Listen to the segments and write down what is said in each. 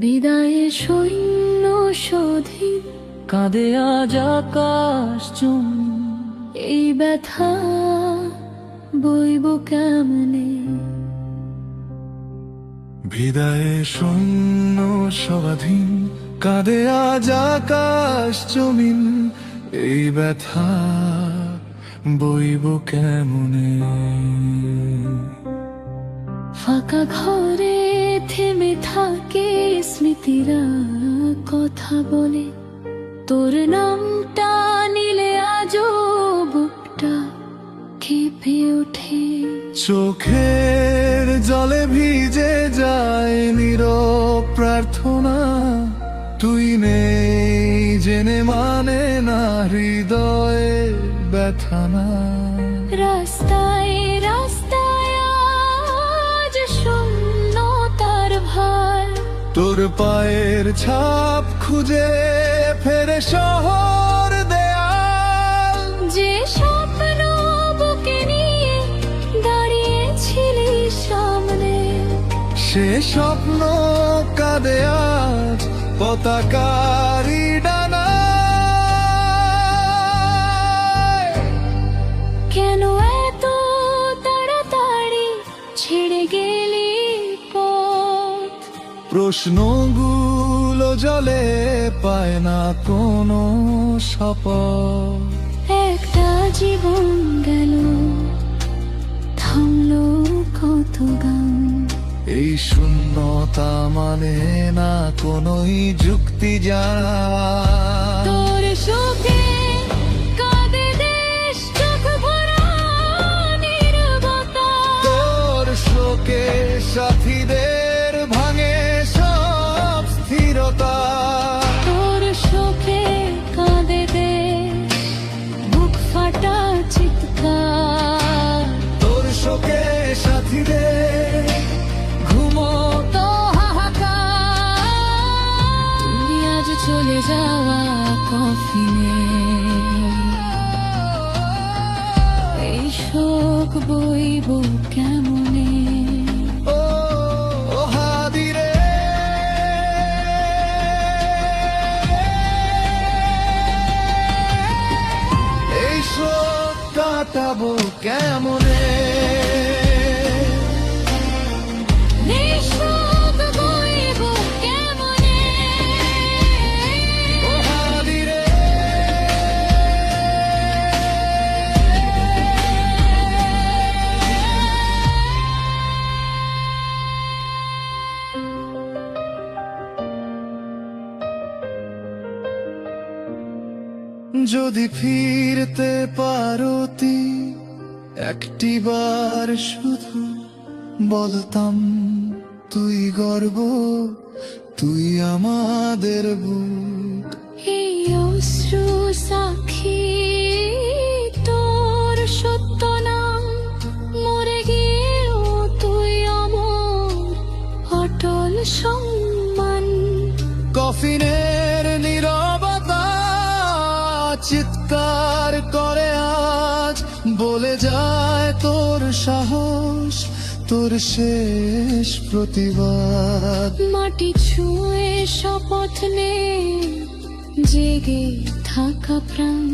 বিদায়ে সৈন্য স্বাধীন কাঁদে আজ আকাশ এই ব্যথা বইব কেমনে? বিদায়ে শূন্য সবাধীন কাঁদে আজ আকাশ জমিন এই ব্যথা বইব কেমনে? ফাঁকা ঘরে থেমে থাকে স্মৃতিরা কথা বলে। তোর নামটা নিলে আজও বুকটা কেঁপে ওঠে। চোখের জলে ভিজে যায় নীরব প্রার্থনা। তুই নেই জেনে মানে না হৃদয়ে ব্যথা না। তোর পায়ের ছাপ খুঁজে ফেরে শহর দেয়াল। যে স্বপ্ন বুকে নিয়ে দাঁড়িয়েছিলি সামনে। সে স্বপ্ন কাঁদে আজ পতাকারি প্রশ্নগুলো জলে পায় না কোনো শপথ। একটা জীবন গেল থামলো কত গান। এই শূন্যতা মানে না কোনোই যুক্তি জানা তোর শোকে কাঁদে দেশ চোখ ভরা নীরবতা তোর শোকে সাথীদের কফিনে এই শোক বইব কেমনে? কাটাবো কেমনে? যদি ফিরতে পারতি একটি বার শুধু বলতাম তুই গর্ব তুই আমাদের বুক। এই অশ্রু সাক্ষী তোর সত্য নাম মরে গিয়েও তুই অমর অটল সম্মান। কফিনের চিৎকার করে আজ, বলে যায় তোর সাহস, তোর শেষ প্রতিবাদ। মাটি ছুঁয়ে শপথ নে, জেগে থাকা প্রাণ।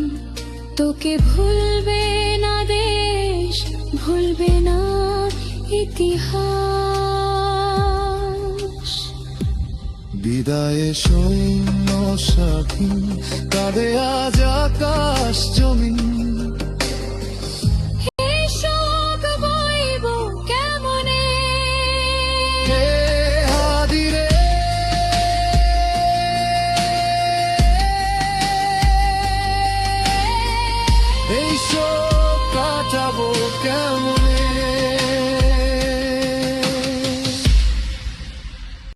তোকে ভুলবে না দেশ, ভুলবে না ইতিহাস। বিদায়ে সৈন্য স্বাধীন কাঁদে আজ আকাশ জমিন। এই শোক কাটাবো কেমনে?